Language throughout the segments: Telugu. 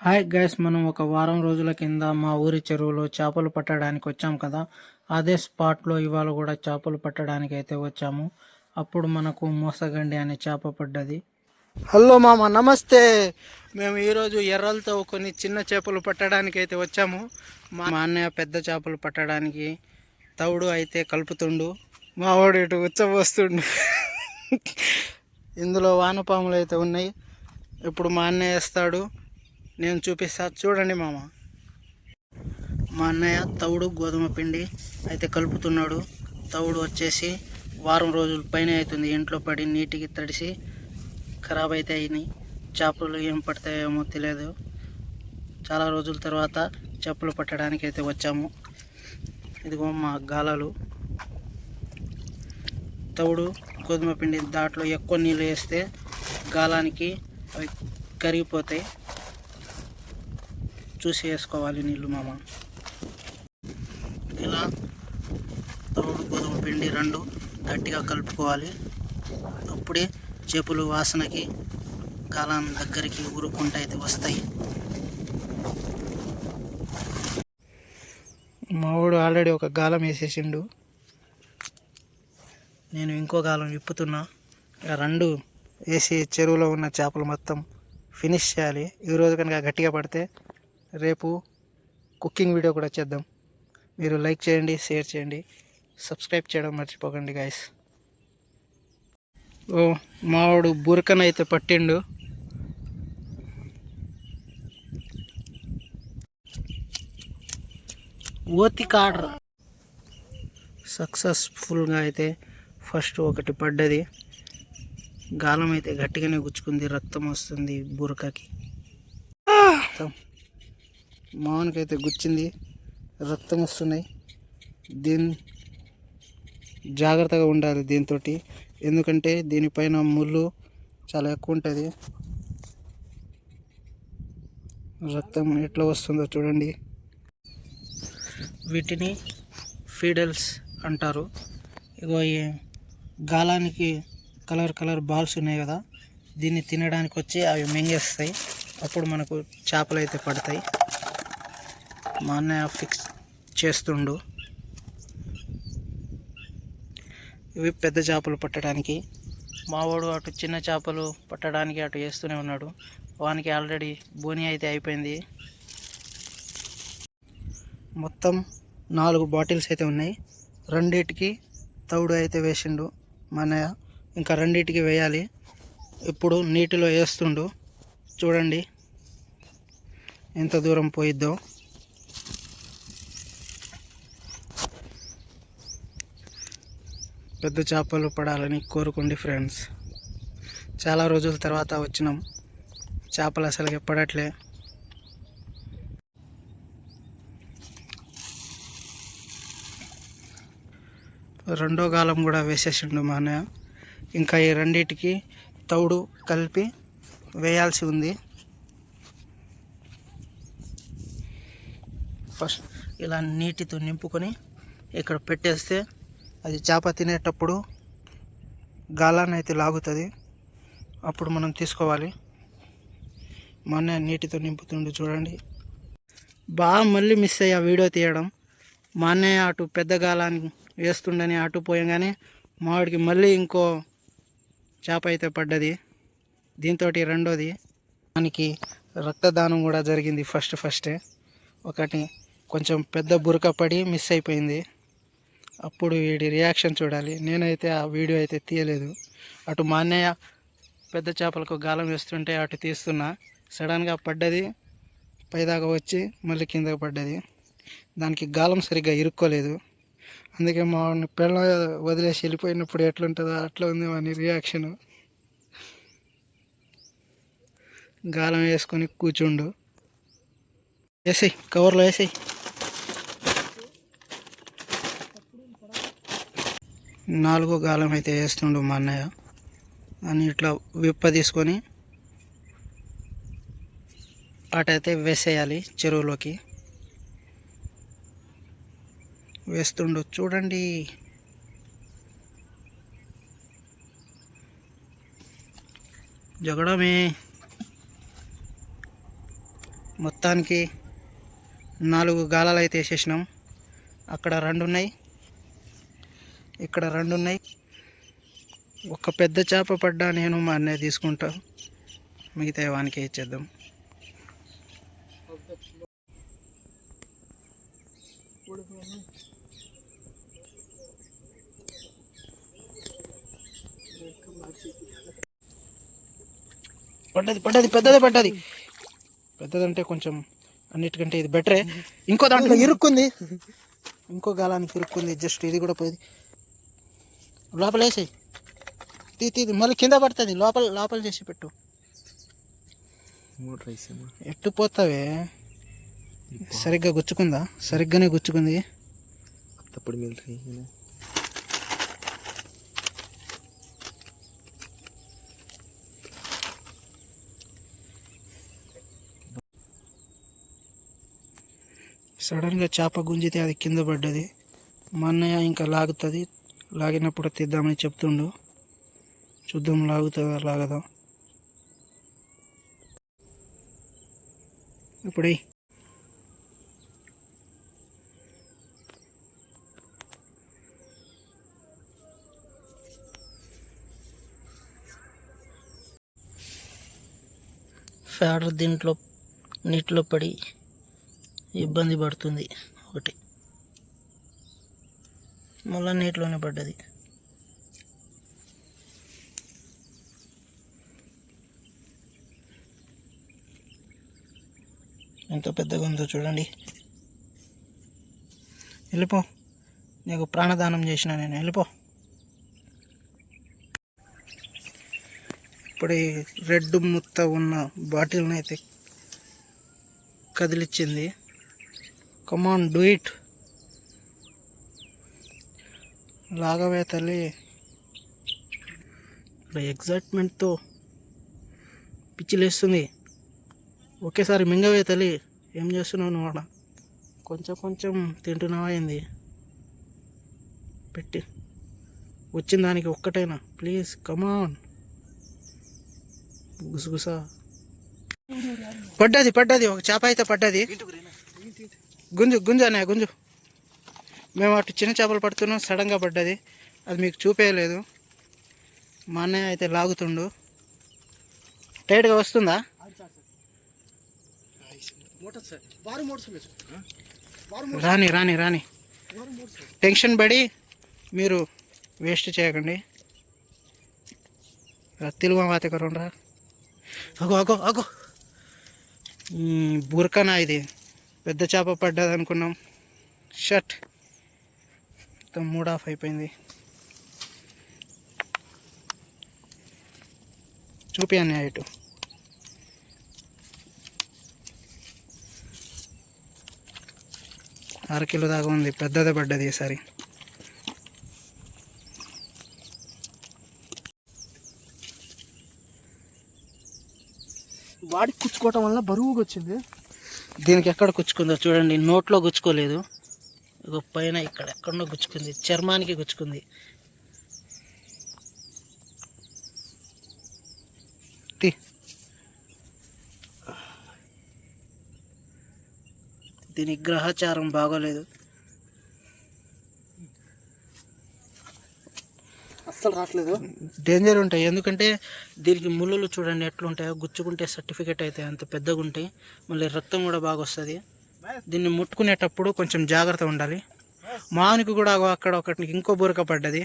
హాయ్ గైస్ మనం ఒక వారం రోజుల కింద మా ఊరి చెరువులో చేపలు పట్టడానికి వచ్చాం కదా. అదే స్పాట్లో ఇవాళ కూడా చేపలు పట్టడానికి అయితే వచ్చాము. అప్పుడు మనకు మోసగండి అనే చేప పడ్డది. హలో మామ నమస్తే. మేము ఈరోజు ఎర్రలతో కొన్ని చిన్న చేపలు పట్టడానికి అయితే వచ్చాము. మా అన్నయ్య పెద్ద చేపలు పట్టడానికి తవుడు అయితే కలుపుతుండు. మా వాడు ఇటు ఉచ్చబోస్తుండు. ఇందులో వానపాములు అయితే ఉన్నాయి. ఇప్పుడు మా అన్నయ్య వేస్తాడు. నేను చూపిస్తా. చూడండి మామ. మా అన్నయ్య తవుడు గోధుమ పిండి అయితే కలుపుతున్నాడు. తవుడు వచ్చేసి వారం రోజుల పైన అవుతుంది. ఇంట్లో పడి నీటికి తడిసి ఖరాబ్ అయితే అయినాయి. చేపలు ఏం పడతాయేమో తెలియదు చాలా రోజుల తర్వాత చేపలు పట్టడానికి అయితే వచ్చాము. ఇదిగో మా గాలాలు. తవుడు గోధుమ పిండి దాంట్లో ఎక్కువ నీళ్ళు వేస్తే గాలానికి అవి కరిగిపోతాయి. చూసి వేసుకోవాలి నీళ్ళు మామ. ఇలా తవుడు గోధుమ పిండి రెండు గట్టిగా కలుపుకోవాలి. అప్పుడే చేపలు వాసనకి కాలం దగ్గరికి ఊరుకుంటా అయితే వస్తాయి. మావుడు ఆల్రెడీ ఒక గాలం వేసేసిండు. నేను ఇంకో గాలం విప్పుతున్నా. రెండు వేసి చెరువులో ఉన్న చేపలు మొత్తం ఫినిష్ చేయాలి. ఈరోజు కనుక గట్టిగా పడితే రేపు కుకింగ్ వీడియో కూడా చేద్దాం. మీరు లైక్ చేయండి షేర్ చేయండి సబ్స్క్రైబ్ చేయడం మర్చిపోకండి గాయస్ ఓ మావాడు బురకన అయితే పట్టిండు. ఓతి కాడ్ర సక్సెస్ఫుల్గా అయితే ఫస్ట్ ఒకటి పడ్డది. గాలం అయితే గట్టిగానే గుచ్చుకుంది రక్తం వస్తుంది బురకకి. రక్తం గుచ్చింది రక్తం వస్తున్నాయి. దీని జాగ్రత్తగా ఉండాలి దీంతో ఎందుకంటే దీనిపైన ముళ్ళు చాలా ఎక్కువ ఉంటుంది రక్తం ఎట్లా వస్తుందో చూడండి. వీటిని ఫీడల్స్ అంటారు. ఇగో ఈ గాలానికి కలర్ కలర్ బాల్స్ ఉన్నాయి కదా దీన్ని తినడానికి వచ్చి అవి మింగేస్తాయి. అప్పుడు మనకు చేపలు అయితే పడతాయి. మా అన్నయ్య ఫిక్స్ చేస్తుండు. ఇవి పెద్ద చేపలు పట్టడానికి. మావాడు అటు చిన్న చేపలు పట్టడానికి అటు వేస్తూనే ఉన్నాడు. వానికి ఆల్రెడీ బోని అయితే అయిపోయింది. మొత్తం నాలుగు బాటిల్స్ అయితే ఉన్నాయి. రెండిటికి తౌడు అయితే వేసిండు మా ఇంకా రెండిటికి వేయాలి. ఇప్పుడు నీటిలో వేస్తుండు. చూడండి. ఎంత దూరం పోయిద్దో. పెద్ద చేపలు పడాలని కోరుకోండి ఫ్రెండ్స్. చాలా రోజుల తర్వాత వచ్చినాం. చేపలు అసలు పడట్లే. రెండో గాలం కూడా వేసేసిండు మా అన్నయ్య. ఇంకా ఈ రెండిటికి తౌడు కలిపి వేయాల్సి ఉంది. ఫస్ట్ ఇలా నీటితో నింపుకొని ఇక్కడ పెట్టేస్తే అది చేప తినేటప్పుడు గాలాన్ని అయితే లాగుతుంది. అప్పుడు మనం తీసుకోవాలి. మా అన్నయ్య నీటితో నింపుతుండు చూడండి. బాగా మళ్ళీ మిస్ అయ్యా వీడియో తీయడం. మా అన్నయ్య అటు పెద్ద గాలాన్ని వేస్తుండని అటు పోయంగానే మావాడికి మళ్ళీ ఇంకో చేప అయితే పడ్డది. దీంతో రెండోది. దానికి రక్తదానం కూడా జరిగింది ఫస్ట్ ఫస్టే. ఒకటి కొంచెం పెద్ద బురక పడి మిస్ అయిపోయింది. అప్పుడు వీడి రియాక్షన్ చూడాలి. నేనైతే ఆ వీడియో అయితే తీయలేదు. అటు మా అన్నయ్య పెద్ద చేపలకు గాలం వేస్తుంటే అటు తీస్తున్నా. సడన్గా పడ్డది. పైదాకా వచ్చి మళ్ళీ కిందకి పడ్డది. దానికి గాలం సరిగ్గా ఇరుక్కోలేదు. అందుకే మా పిల్ల వదిలేసి వెళ్ళిపోయినప్పుడు ఎట్లుంటుందో అట్లా ఉంది వాని రియాక్షన్ గాలం వేసుకొని కూర్చుండు. వేసేయి కవర్లో వేసేయి నాలుగో గాలం అయితే వేస్తుండు మా అన్నయ్య. అని ఇట్లా విప్ప తీసుకొని అటైతే వేసేయాలి చెరువులోకి. వేస్తుండు. చూడండి. జగడమే. మొత్తానికి నాలుగు గాలాలు అయితే వేసేసినాం. అక్కడ రెండు ఉన్నాయి. ఇక్కడ రెండు ఉన్నాయి ఒక పెద్ద చేప పడ్డా నేను మా అన్నయ్య తీసుకుంటా. మిగతా వానికి ఇచ్చేద్దాం. పడ్డది పడ్డది పెద్దదే పడ్డది. పెద్దదంటే కొంచెం అన్నిటికంటే ఇది బెటరే. ఇంకో దాంట్లో ఇరుక్కుంది. ఇంకో గాలానికి ఇరుక్కుంది జస్ట్ ఇది కూడా పోయింది. లోపల వేసేయి. తీ తీ మళ్ళీ కింద పడుతుంది. లోపల లోపల చేసి పెట్టు. ఎట్టు పోతావే? సరిగ్గా గుచ్చుకుందా? సరిగ్గానే గుచ్చుకుంది. తప్పుడు మిలిటరీ సడన్గా చేప గుంజితే అది కింద పడ్డది. మా అన్నయ్య ఇంకా లాగుతుంది. లాగినప్పుడు తీద్దామని చెప్తుండు. చూద్దాం లాగుతుందా లాగదా. ఇప్పుడు. ఫ్యాడర్ దీంట్లో నీటిలో పడి ఇబ్బంది పడుతుంది. ఒకటి. మళ్ళీ నీటిలోనే పడ్డది. ఎంత పెద్దగా ఉందో చూడండి. వెళ్ళిపో. నీకు ప్రాణదానం చేసిన నేను. వెళ్ళిపో. ఇప్పుడు ఈ రెడ్ ముత్త ఉన్న బాటిల్ని అయితే కదిలిచ్చింది కమాన్ డూ ఇట్ లాగవే తల్లి. ఇలా ఎగ్జైట్మెంట్తో పిచ్చిలేస్తుంది ఒకేసారి మింగవే తల్లి. ఏం చేస్తున్నావు నువ్వు అక్కడ కొంచెం కొంచెం తింటున్నావా ఏంది? పెట్టి. వచ్చిన దానికి ఒక్కటైనా. ప్లీజ్ కమాన్ గుసగుసా. పడ్డది పడ్డది. ఒక చేప అయితే పడ్డది. గుంజు గుంజు అనే గుంజు. మేము అటు చిన్న చేపలు పడుతున్నాం సడన్గా పడ్డది. అది మీకు చూపేయలేదు. మా అన్నయ్య అయితే లాగుతుండు. టైట్గా వస్తుందా? రాని రాని రాని. టెన్షన్ పడి మీరు వేస్ట్ చేయకండి. తెలుగు వాతక కరోండ్రా అగో అగో అగో. బురకనా ఇది. పెద్ద చేప పడ్డది అనుకున్నాం. షర్ట్ మొత్తం మూడ్ ఆఫ్ అయిపోయింది. చూపి అన్నయ్య ఇటు. అరకిలో దాకా ఉంది పెద్దదే పడ్డది ఈసారి. వాడికి కుచ్చుకోవటం వల్ల బరువుగా వచ్చింది. దీనికి ఎక్కడ గుచ్చుకుందో చూడండి నోట్లో గుచ్చుకోలేదు ఇగో పైన ఇక్కడ ఎక్కడో గుచ్చుకుంది. చర్మానికి గుచ్చుకుంది. తీ. దీని గ్రహచారం బాగోలేదు. అస్సలు రావట్లేదు. డేంజర్ ఉంటాయి. ఎందుకంటే దీనికి ముళ్ళులు చూడండి ఎట్లుంటాయో గుచ్చుకుంటే సర్టిఫికేట్ అయితే అంత పెద్దగా ఉంటాయి మళ్ళీ రక్తం కూడా బాగా వస్తుంది దీన్ని ముట్టుకునేటప్పుడు కొంచెం జాగ్రత్త ఉండాలి. మానికి కూడా అక్కడ ఒకటి ఇంకో బురక పడ్డది.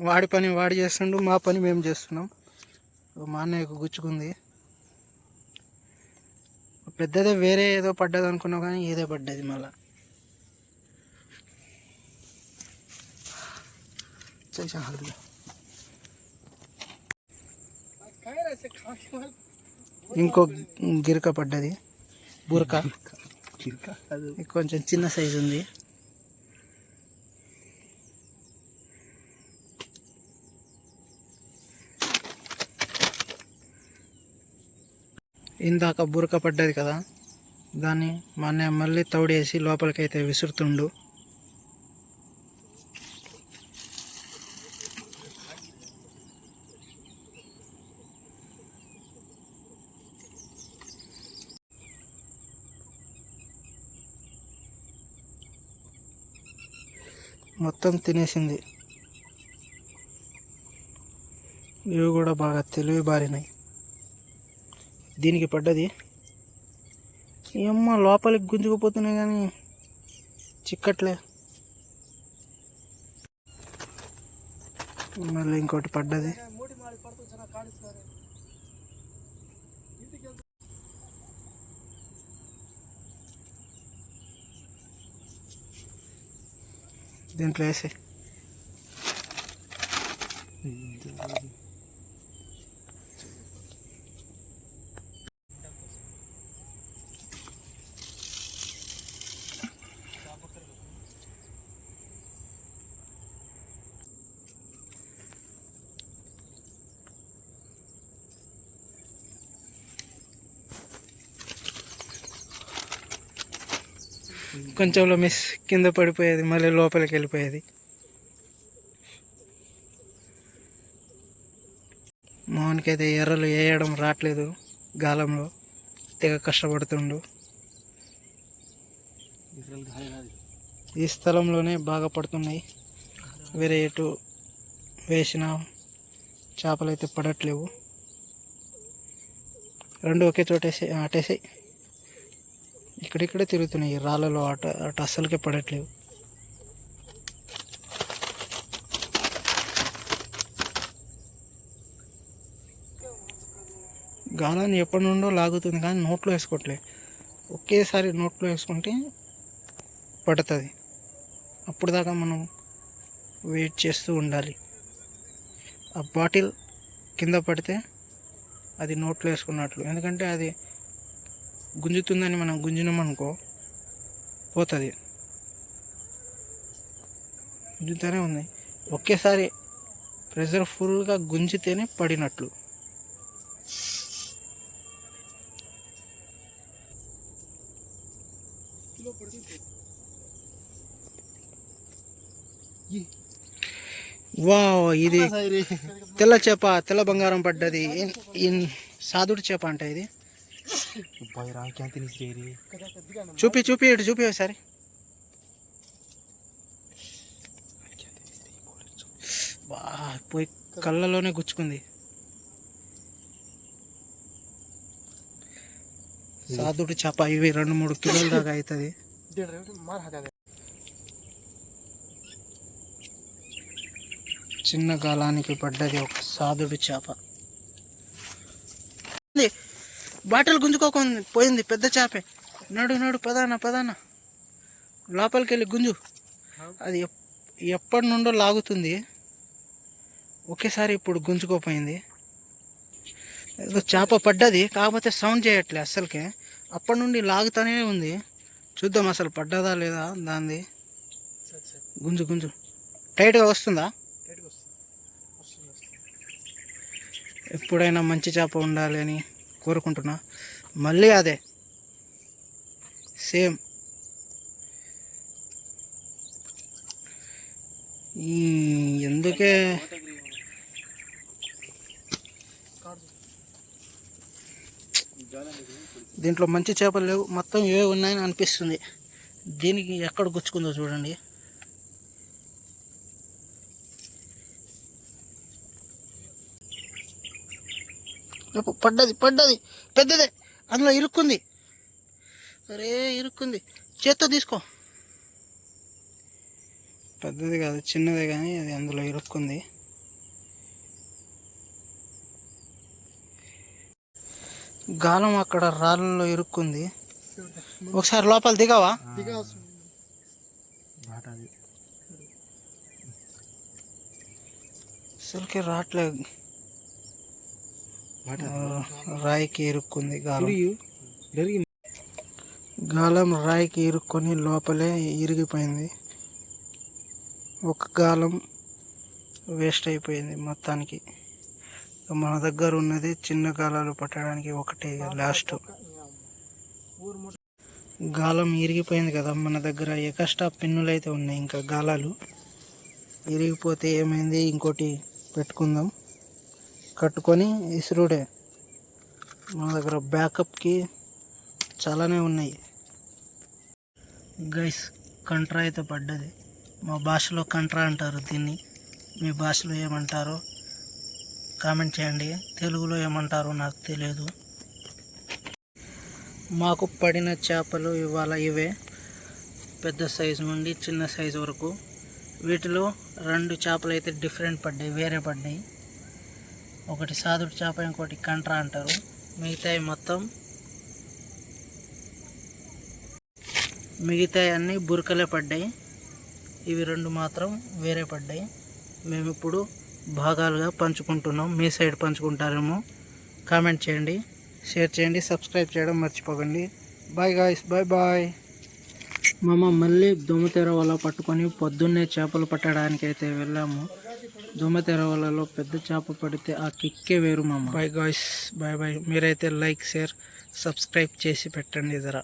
వాడి పని వాడి చేస్తుండు మా పని మేము చేస్తున్నాం. మా అన్నయ్యకు గుచ్చుకుంది. పెద్దదే వేరే ఏదో పడ్డది అనుకున్నాం కానీ ఏదే పడ్డది మళ్ళా. ఇంకో గిరక పడ్డది. బురక. కొంచెం చిన్న సైజు ఉంది. ఇందాక బురక పడ్డది కదా దాన్ని మా అన్నయ్య మళ్ళీ తౌడేసి లోపలికైతే విసురుతుండు. మొత్తం తినేసింది. ఇవి కూడా బాగా తెలివి బారినాయి దీనికి పడ్డది. ఏమ్మా లోపలికి గుంజుకుపోతున్నాయి కానీ చిక్కట్లే. మళ్ళీ ఇంకోటి పడ్డది. దీంట్లో వేసి కొంచెంలో మిస్ కింద పడిపోయేది మళ్ళీ లోపలికి వెళ్ళిపోయేది. మోహన్కైతే ఎర్రలు వేయడం రావట్లేదు గాలంలో. తెగ కష్టపడుతుండు. ఈ స్థలంలోనే బాగా పడుతున్నాయి. వేరే ఎటు వేసిన చేపలు అయితే పడట్లేవు. రెండు ఒకే చోట అటేసాయి ఇక్కడిక్కడే తిరుగుతున్నాయి రాళ్ళలో అట అటు అస్సలకే పడట్లేవు. గాలాన్ని ఎప్పటి నుండో లాగుతుంది కానీ నోట్లో వేసుకోవట్లే ఒకేసారి నోట్లో వేసుకుంటే పడుతుంది. అప్పుడు దాకా మనం వెయిట్ చేస్తూ ఉండాలి. ఆ బాటిల్ కింద పడితే అది నోట్లో వేసుకున్నట్లు ఎందుకంటే అది గుంజుతుందని మనం గుంజినామనుకో పోతుంది. గుంజుతూనే ఉంది. ఒకేసారి ప్రెషర్ ఫుల్గా గుంజితేనే పడినట్లు. వా ఇది తెల్ల చేప తెల్ల బంగారం పడ్డది. సాధుడు చేప అంట ఇది. చూపి చూపి ఇటు చూపి ఒకసారి. పోయి కళ్ళలోనే గుచ్చుకుంది. సాధుడు చేప ఇవి రెండు మూడు కిలోల దాకా అవుతుంది చిన్న గాలానికి పడ్డది ఒక సాధుడు చేప. బాటిల్ గుంజుకోకుంది పోయింది పెద్ద చేపే. నడు నడు పదాన పదాన. లోపలికి వెళ్ళి గుంజు. అది ఎప్- ఎప్పటి నుండో లాగుతుంది. ఒకేసారి ఇప్పుడు గుంజుకోపోయింది. ఏదో చేప పడ్డది కాకపోతే సౌండ్ చేయట్లే అస్సలకే. అప్పటి నుండి లాగుతూనే ఉంది. చూద్దాం అసలు పడ్డదా లేదా దాంది. గుంజు గుంజు. టైట్గా వస్తుందా. ఎప్పుడైనా మంచి చేప ఉండాలి అని. కోరుకుంటున్నా. మళ్ళీ అదే. సేమ్. ఈ ఎందుకే? దీంట్లో మంచి చేపలు లేవు. మొత్తం ఇవే ఉన్నాయని అనిపిస్తుంది. దీనికి ఎక్కడ గుచ్చుకుందో చూడండి. పడ్డది పడ్డది. పెద్దదే. అందులో ఇరుక్కుంది. అరే ఇరుక్కుంది. చేత్తో తీసుకో. పెద్దది కాదు చిన్నదే కానీ అది అందులో ఇరుక్కుంది. గాలం అక్కడ రాళ్ళలో ఇరుక్కుంది. ఒకసారి లోపల దిగావా? అసలుకి రావట్లేదు రాయికి ఇరుక్కుంది గాలం. గాలం రాయికి ఇరుక్కొని లోపలే ఇరిగిపోయింది. ఒక గాలం వేస్ట్ అయిపోయింది మొత్తానికి. మన దగ్గర ఉన్నది చిన్న గాలాలు పట్టడానికి ఒకటే లాస్ట్. గాలం ఇరిగిపోయింది కదా మన దగ్గర. ఎక్స్ట్రా పిన్నులు అయితే ఉన్నాయి ఇంకా గాలాలు. ఇరిగిపోతే ఏమైంది? ఇంకోటి పెట్టుకుందాం. కట్టుకొని ఇసురుడే. మన దగ్గర బ్యాకప్కి చాలానే ఉన్నాయి. గైస్ కంట్రా అయితే పడ్డది. మా భాషలో కంట్రా అంటారు దీన్ని. మీ భాషలో ఏమంటారో కామెంట్ చేయండి. తెలుగులో ఏమంటారో నాకు తెలియదు. మాకు పడిన చేపలు ఇవాళ ఇవే. పెద్ద సైజు నుండి చిన్న సైజు వరకు. వీటిలో రెండు చేపలు అయితే డిఫరెంట్ పడ్డాయి వేరే పడ్డాయి. ఒకటి సాదుడు చేప ఇంకోటి కంట్రా అంటారు. మిగతాయి మొత్తం మిగతాయి అన్నీ బురకలే పడ్డాయి. ఇవి రెండు మాత్రం వేరే పడ్డాయి. మేము ఇప్పుడు భాగాలుగా పంచుకుంటున్నాం. మీ సైడ్ పంచుకుంటారేమో కామెంట్ చేయండి. షేర్ చేయండి. సబ్స్క్రైబ్ చేయడం మర్చిపోకండి. Bye guys. Bye bye. మామ మళ్ళీ దొమ్మతెర వల్ల పట్టుకొని పొద్దున్నే చేపలు పట్టడానికి అయితే వెళ్ళాము. దోమ వలలో పెద్ద చేప పడితే ఆ కిక్కే వేరు మామ. బాయ్ గాయస్ బాయ్ బాయ్ మీరైతే లైక్ షేర్ సబ్స్క్రైబ్ చేసి పెట్టండి జరా.